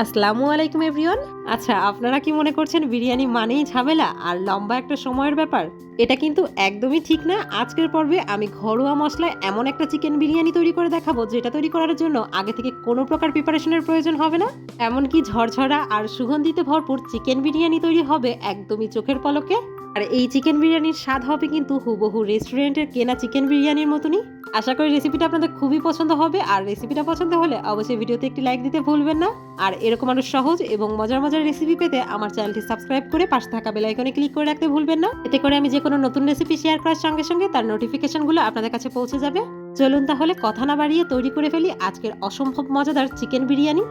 আসসালামু আলাইকুম, এভরিওয়ান। আচ্ছা আপনারা কি মনে করছেন বিরিয়ানি মানেই ঝামেলা আর লম্বা একটা সময়ের ব্যাপার? এটা কিন্তু একদমই ঠিক না। আজকের পর্বে আমি ঘরোয়া মশলায় এমন একটা চিকেন বিরিয়ানি তৈরি করে দেখাবো, যেটা তৈরি করার জন্য আগে থেকে কোনো প্রকার প্রিপারেশনের প্রয়োজন হবে না। এমনকি ঝরঝরা আর সুগন্ধিতে ভরপুর চিকেন বিরিয়ানি তৈরি হবে একদমই চোখের পলকে। আর এই চিকেন বিরিয়ানির স্বাদ হবে কিন্তু হুবহু রেস্টুরেন্টের কেনা চিকেন বিরিয়ানির মতনই। আশা করি রেসিপিটা আপনাদের খুবই পছন্দ হবে, আর রেসিপিটা পছন্দ হলে অবশ্যই ভিডিওতে একটি লাইক দিতে ভুলবেন না। আর এরকম আরও সহজ এবং মজার মজার রেসিপি পেতে আমার চ্যানেলটি সাবস্ক্রাইব করে পাশে থাকা বেল আইকনে ক্লিক করে রাখতে ভুলবেন না। এতে করে আমি যে কোনো নতুন রেসিপি শেয়ার করার সঙ্গে সঙ্গে তার নোটিফিকেশনগুলো আপনাদের কাছে পৌঁছে যাবে। চলুন তাহলে কথা না বাড়িয়ে তৈরি করে ফেলি আজকের অসম্ভব মজাদার চিকেন বিরিয়ানি।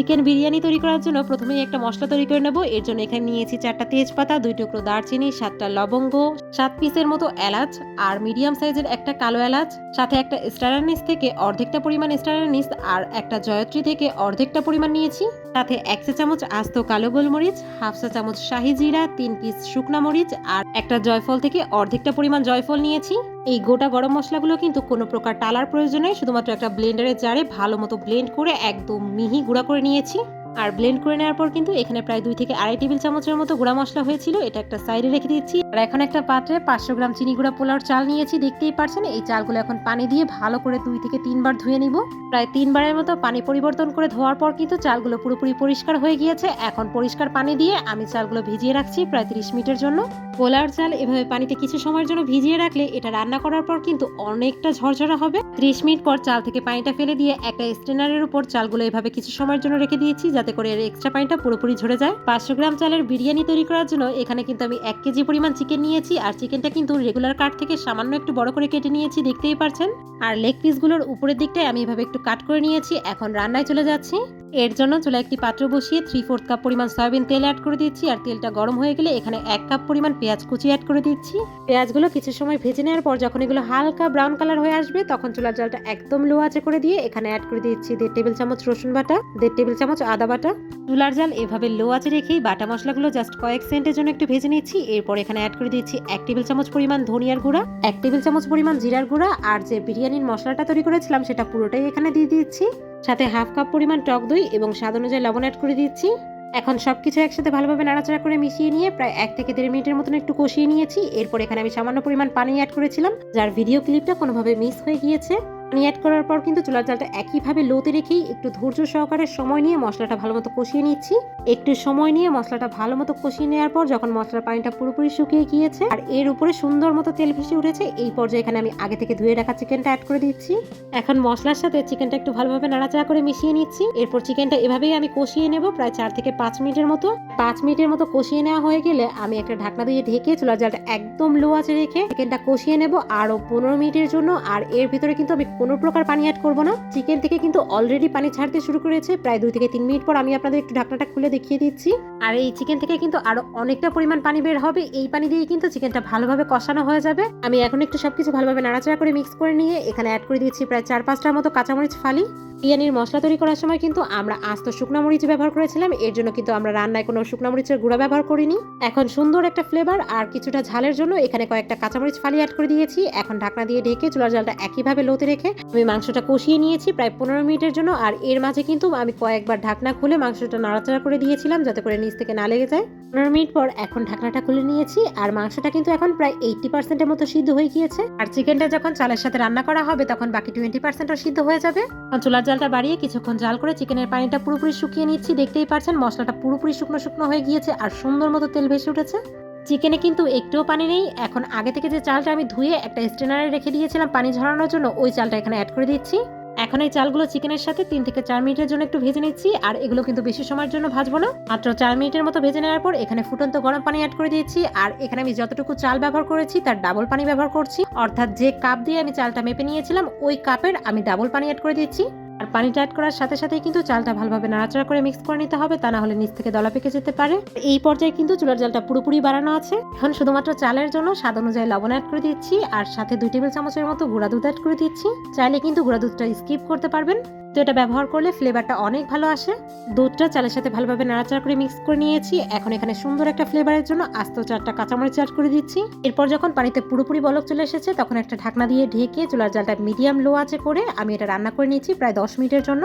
চিকেন বিরিয়ানি তৈরি করার জন্য প্রথমেই একটা মশলা তৈরি করে নেব। এর জন্য এখানে নিয়েছি চারটা তেজপাতা, দুই টুকরো দারচিনি, সাতটা লবঙ্গ, সাত পিসের মতো এলাচ আর মিডিয়াম সাইজের একটা কালো এলাচ, সাথে একটা স্টারানিস থেকে অর্ধেকটা পরিমাণ স্টারানিস আর একটা জয়ত্রী থেকে অর্ধেকটা পরিমাণ নিয়েছি। সাথে এক চা চামচ আস্ত কালো গোলমরিচ, হাফ চা চামচ শাহি জিরা, তিন পিস শুকনা মরিচ আর একটা জয়ফল থেকে অর্ধেকটা পরিমাণ জয়ফল নিয়েছি। এই গোটা গরম মশলাগুলো কিন্তু কোনো প্রকার টালার প্রয়োজন নেই, শুধুমাত্র একটা ব্লেন্ডারের জারে ভালো মতো ব্লেন্ড করে একদম মিহি গুঁড়া করে নিয়েছি। আর ব্লেন্ড করে নেওয়ার পর কিন্তু এখানে প্রায় দুই থেকে আড়াই টেবিল চামচের মতো গুঁড়া মশলা হয়েছিল। এটা একটা সাইডে রেখে দিচ্ছি। আর এখন একটা পাত্রে পাঁচশো গ্রাম চিনি গুঁড়া পোলাওর চাল নিয়েছি, দেখতেই পারছেন এই চালগুলো এখন পানি দিয়ে ভালো করে দুই থেকে তিনবার ধুয়ে নিব। প্রায় তিনবারের মতো পানি পরিবর্তন করে ধোয়ার পর কিন্তু চালগুলো পুরোপুরি পরিষ্কার হয়ে গিয়েছে। এখন পরিষ্কার পানি দিয়ে আমি চালগুলো ভিজিয়ে রাখছি প্রায় তিরিশ মিনিটের জন্য। পোলার চাল এভাবে পানিতে কিছু সময়ের জন্য ভিজিয়ে রাখলে এটা রান্না করার পর কিন্তু অনেকটা ঝরঝরা হবে। ত্রিশ মিনিট পর চাল থেকে পানিটা ফেলে দিয়ে একটা স্টেনারের উপর চালগুলো এভাবে কিছু সময়ের জন্য রেখে দিয়েছি যাতে করে এর এক্সট্রা পানিটা পুরোপুরি ঝরে যায়। পাঁচশো গ্রাম চালের বিরিয়ানি তৈরি করার জন্য এখানে কিন্তু আমি এক কেজি পরিমাণ চিকেন নিয়েছি। আর চিকেনটা কিন্তু রেগুলার কাট থেকে সামান্য একটু বড় করে কেটে নিয়েছি, দেখতেই পারছেন। আর লেগ পিসগুলোর উপরের দিকটায় আমি এভাবে একটু কাট করে নিয়েছি। এখন রান্নায় চলে যাচ্ছি। এর জন্য চুলা একটি পাত্র বসিয়ে থ্রি ফোর্থ কাপ পরিমাণ সয়াবিন তেল অ্যাড করে দিচ্ছি, আর তেলটা গরম হয়ে গেলে এখানে এক কাপ পরিমাণ পেঁয়াজ কুচি অ্যাড করে দিচ্ছি। পেঁয়াজগুলো কিছু সময় ভেজে নেওয়ার পর যখন এগুলো হালকা ব্রাউন কালার হয়ে আসবে, তখন চুলার জলটা একদম লো আঁচে করে দিয়ে এখানে অ্যাড করে দিচ্ছি দেড় টেবিল চামচ রসুন বাটা, দেড় টেবিল চামচ আদা বাটা। চুলার জাল এভাবে লো আঁচে রেখেই বাটা মশলাগুলো জাস্ট কয়েক সেন্টের জন্য একটু ভেজে নিচ্ছি, এরপর এখানে অ্যাড করে দিচ্ছি এক টেবিল চামচ পরিমাণ ধনিয়ার গুঁড়া, এক টেবিল চামচ পরিমাণ জিরার গুঁড়া, আর যে বিরিয়ানির মশলাটা তৈরি করেছিলাম সেটা পুরোটাই এখানে দিয়ে দিচ্ছি। সাথে হাফ কাপ পরিমাণ টক দই এবং স্বাদ অনুযায়ী লবণ অ্যাড করে দিচ্ছি। এখন সব কিছু একসাথে ভালোভাবে নাড়াচাড়া করে মিশিয়ে নিয়ে প্রায় এক থেকে দেড় মিনিটের মতন একটু কষিয়ে নিয়েছি। এরপর এখানে আমি সামান্য পরিমাণ পানি অ্যাড করেছিলাম, যার ভিডিও ক্লিপটা কোনোভাবে মিস হয়ে গিয়েছে। অ্যাড করার পর কিন্তু চুলার জালটা একইভাবে লোতে রেখেই একটু ধৈর্য সহকারে সময় নিয়ে মশলাটা ভালো মতো কষিয়ে নিচ্ছি। একটু সময় নিয়ে মশলাটা ভালো মতো কষিয়ে নেওয়ার পর যখন মশলার পানিটা পুরোপুরি শুকিয়ে গিয়েছে আর এর উপরে সুন্দর মতো তেল ভেসে উঠেছে, এই পর্যায়ে এখানে আমি আগে থেকে ধুয়ে রাখা চিকেনটা অ্যাড করে দিচ্ছি। এখন মশলার সাথে চিকেনটা একটু ভালোভাবে নাড়াচাড়া করে মিশিয়ে নিচ্ছি। এরপর চিকেনটা এভাবেই আমি কষিয়ে নেব প্রায় চার থেকে পাঁচ মিনিটের মতো। পাঁচ মিনিটের মতো কষিয়ে নেওয়া হয়ে গেলে আমি একটা ঢাকনা দিয়ে ঢেকে চুলার জালটা একদম লো আছে রেখে চিকেনটা কষিয়ে নেব আরও পনেরো মিনিটের জন্য। আর এর ভিতরে কিন্তু আমি কোনো প্রকার পানি অ্যাড করব না। চিকেন থেকে কিন্তু অলরেডি পানি ছাড়তে শুরু করেছে। প্রায় দুই থেকে তিন মিনিট পর আমি আপনাদের একটু ঢাকনাটা খুলে দেখিয়ে দিচ্ছি। আর এই চিকেন থেকে কিন্তু আরও অনেকটা পরিমাণ পানি বের হবে। এই পানি দিয়ে কিন্তু চিকেনটা ভালোভাবে কষানো হয়ে যাবে। আমি এখন একটু সবকিছু ভালোভাবে নাড়াচাড়া করে মিক্স করে নিয়ে এখানে অ্যাড করে দিচ্ছি প্রায় চার পাঁচটার মতো কাঁচামরিচ ফালি। বিরিয়ানির মশলা তৈরি করার সময় কিন্তু আমরা আস্ত শুকনো মরিচ ব্যবহার করেছিলাম। এর জন্য কিন্তু আমরা রান্নায় কোনো শুকনো মরিচের গুঁড়া ব্যবহার করিনি। এখন সুন্দর একটা ফ্লেভার আর কিছুটা ঝালের জন্য এখানে কয়েকটা কাঁচামরিচ ফালি অ্যাড করে দিয়েছি। এখন ঢাকনা দিয়ে ঢেকে চুলার জালটা একইভাবে লোতে রেখে আমি মাংসটা কষিয়ে নিয়েছি প্রায় পনেরো মিনিটের জন্য, আর এর মাঝে কিন্তু আমি কয়েকবার ঢাকনা খুলে মাংসটা নাড়াচাড়া করে দিয়েছিলাম যাতে করে নিচ থেকে না লেগে যায়। পনেরো মিনিট পর এখন ঢাকনাটা খুলে নিয়েছি, আর মাংসটা কিন্তু এখন প্রায় এইটটি পার্সেন্টের মতো সিদ্ধ হয়ে গিয়েছে। আর চিকেনটা যখন চালের সাথে রান্না করা হবে, তখন বাকি টোয়েন্টি পার্সেন্টও সিদ্ধ হয়ে যাবে। চুলার জালটা বাড়িয়ে কিছুক্ষণ জাল করে চিকেনের পানিটা পুরোপুরি শুকিয়ে নিচ্ছি। দেখতেই পারছেন মশলাটা পুরোপুরি শুকনো শুকনো হয়ে গিয়েছে, আর সুন্দর মতো তেল ভেসে উঠেছে। চিকেনে কিন্তু একটুও পানি নেই। এখন আগে থেকে যে চালটা আমি ধুয়ে একটা স্টেনারে রেখে দিয়েছিলাম পানি ঝরানোর জন্য, ওই চালটা এখানে অ্যাড করে দিচ্ছি। এখন এই চালগুলো চিকেনের সাথে তিন থেকে চার মিনিটের জন্য একটু ভেজে নিচ্ছি, আর এগুলো কিন্তু বেশি সময়ের জন্য ভাজবো না। মাত্র চার মিনিটের মতো ভেজে নেওয়ার পর এখানে ফুটন্ত গরম পানি অ্যাড করে দিয়েছি, আর এখানে আমি যতটুকু চাল ব্যবহার করেছি তার ডাবল পানি ব্যবহার করছি। অর্থাৎ যে কাপ দিয়ে আমি চালটা মেপে নিয়েছিলাম, ওই কাপের আমি ডাবল পানি অ্যাড করে দিচ্ছি। আর পানিটা অ্যাড করার সাথে সাথেই কিন্তু চালটা ভালোভাবে নাড়াচাড়া করে মিক্স করে নিতে হবে, তা না হলে নিচ থেকে দলা পেকে যেতে পারে। এই পর্যায়ে কিন্তু চুলার জালটা পুরোপুরি বাড়ানো আছে। এখন শুধুমাত্র চালের জন্য স্বাদ অনুযায়ী লবণ অ্যাড করে দিচ্ছি, আর সাথে দুই টেবিল চামচের মতো গুঁড়া দুধ অ্যাড করে দিচ্ছি। চাইলে কিন্তু গুঁড়া দুধটা স্কিপ করতে পারবেন। তো এটা ব্যবহার করলে ফ্লেভারটা অনেক ভালো আসে। দুধটা চালের সাথে ভালোভাবে নাড়াচাড়া করে মিক্স করে নিয়েছি। এখন এখানে সুন্দর একটা ফ্লেভারের জন্য আস্ত চারটা কাঁচামরিচ অ্যাড করে দিচ্ছি। এরপর যখন পানিতে পুরোপুরি বলক চলে এসেছে, তখন একটা ঢাকনা দিয়ে ঢেকে চুলার জালটা মিডিয়াম লো আছে করে আমি এটা রান্না করে নিয়েছি প্রায় দশ মিনিটের জন্য।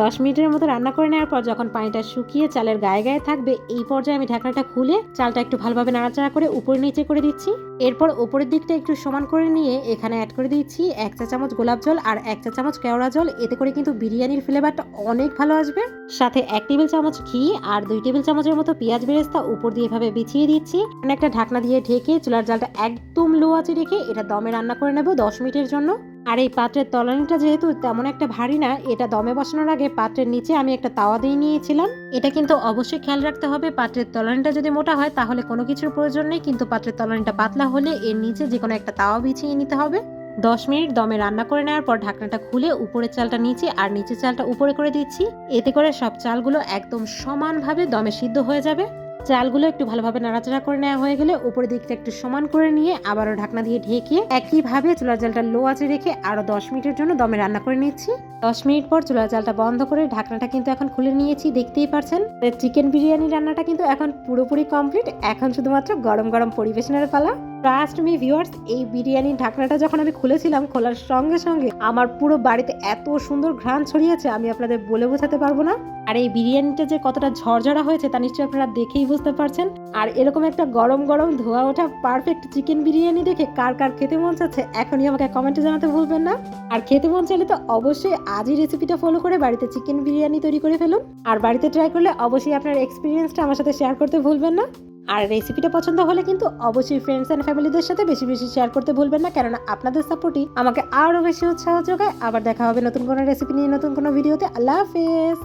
দশ মিনিটের মতো রান্না করে নেওয়ার পর যখন পানিটা শুকিয়ে চালের গায়ে গায়ে থাকবে, এই পর্যায়ে আমি ঢাকনাটা খুলে চালটা একটু ভালোভাবে নাড়াচাড়া করে উপরে নিচে করে দিচ্ছি। এরপর উপরের দিকটা একটু সমান করে নিয়ে এখানে অ্যাড করে দিচ্ছি এক চা চামচ গোলাপ জল আর এক চা চামচ কেওড়া জল। এতে করে কিন্তু বিরিয়ানির ফ্লেভারটা অনেক ভালো আসবে। সাথে এক টেবিল চামচ ঘি আর দুই টেবিল চামচের মতো পেঁয়াজ বেরেস্তা উপর দিয়ে এভাবে বিছিয়ে দিচ্ছি। একটা ঢাকনা দিয়ে ঢেকে চুলার জালটা একদম লো আছে রেখে এটা দমে রান্না করে নেব দশ মিনিটের জন্য। আর এই পাত্রের তলানিটা যেহেতু তেমন একটা ভারী না, এটা দমে বসানোর আগে পাত্রের নিচে আমি একটা তাওয়া দিয়ে নিয়েছিলাম। এটা কিন্তু অবশ্যই খেয়াল রাখতে হবে, পাত্রের তলানিটা যদি মোটা হয় তাহলে কোনো কিছুর প্রয়োজন নেই, কিন্তু পাত্রের তলানিটা পাতলা হলে এর নিচে যে কোনো একটা তাওয়া বিছিয়ে নিতে হবে। দশ মিনিট দমে রান্না করে নেওয়ার পর ঢাকনাটা খুলে উপরের চালটা নিচে আর নিচের চালটা উপরে করে দিচ্ছি। এতে করে সব চালগুলো একদম সমানভাবে দমে সিদ্ধ হয়ে যাবে। চালগুলো একটু ভালোভাবে নাড়াচাড়া করে নেওয়া হয়ে গেলে উপরের দিকটা একটু সমান করে নিয়ে আবারও ঢাকনা দিয়ে ঢেকে একইভাবে চুলার জালটা লো আঁচে রেখে আরও দশ মিনিটের জন্য দমে রান্না করে নিচ্ছি। দশ মিনিট পর চুলার জালটা বন্ধ করে ঢাকনাটা কিন্তু এখন খুলে নিয়েছি, দেখতেই পারছেন? চিকেন বিরিয়ানি রান্নাটা কিন্তু এখন পুরোপুরি কমপ্লিট এখন শুধুমাত্র গরম গরম পরিবেশনের পালা। ট্রাস্ট মি ভিউয়ার্স এই বিরিয়ানির ঢাকনাটা যখন আমি খুলেছিলাম, খোলার সঙ্গে সঙ্গে আমার পুরো বাড়িতে এত সুন্দর ঘ্রাণ ছড়িয়েছে, আমি আপনাদের বলে বোঝাতে পারব না। আর এই বিরিয়ানিটা যে কতটা ঝরঝরা হয়েছে, তা নিশ্চয়ই আপনারা দেখেই বুঝতে পারছেন। আর এরকম একটা গরম গরম ধোয়া ওঠা পারফেক্ট চিকেন বিরিয়ানি দেখে কার কার খেতে মন চাচ্ছে, এখনই আমাকে কমেন্টে জানাতে ভুলবেন না। আর খেতে মন চাইলে তো অবশ্যই আজই রেসিপিটা ফলো করে বাড়িতে চিকেন বিরিয়ানি তৈরি করে ফেলুন। আর বাড়িতে ট্রাই করলে অবশ্যই আপনার এক্সপিরিয়েন্সটা আমার সাথে শেয়ার করতে ভুলবেন না। আর রেসিপিটা পছন্দ হলে কিন্তু অবশ্যই ফ্রেন্ডস অ্যান্ড ফ্যামিলিদের সাথে বেশি বেশি শেয়ার করতে ভুলবেন না, কেননা আপনাদের সাপোর্টই আমাকে আরও বেশি উৎসাহ যোগায়। আবার দেখা হবে নতুন কোনো রেসিপি নিয়ে, নতুন কোনো ভিডিওতে আল্লাহ হাফেজ!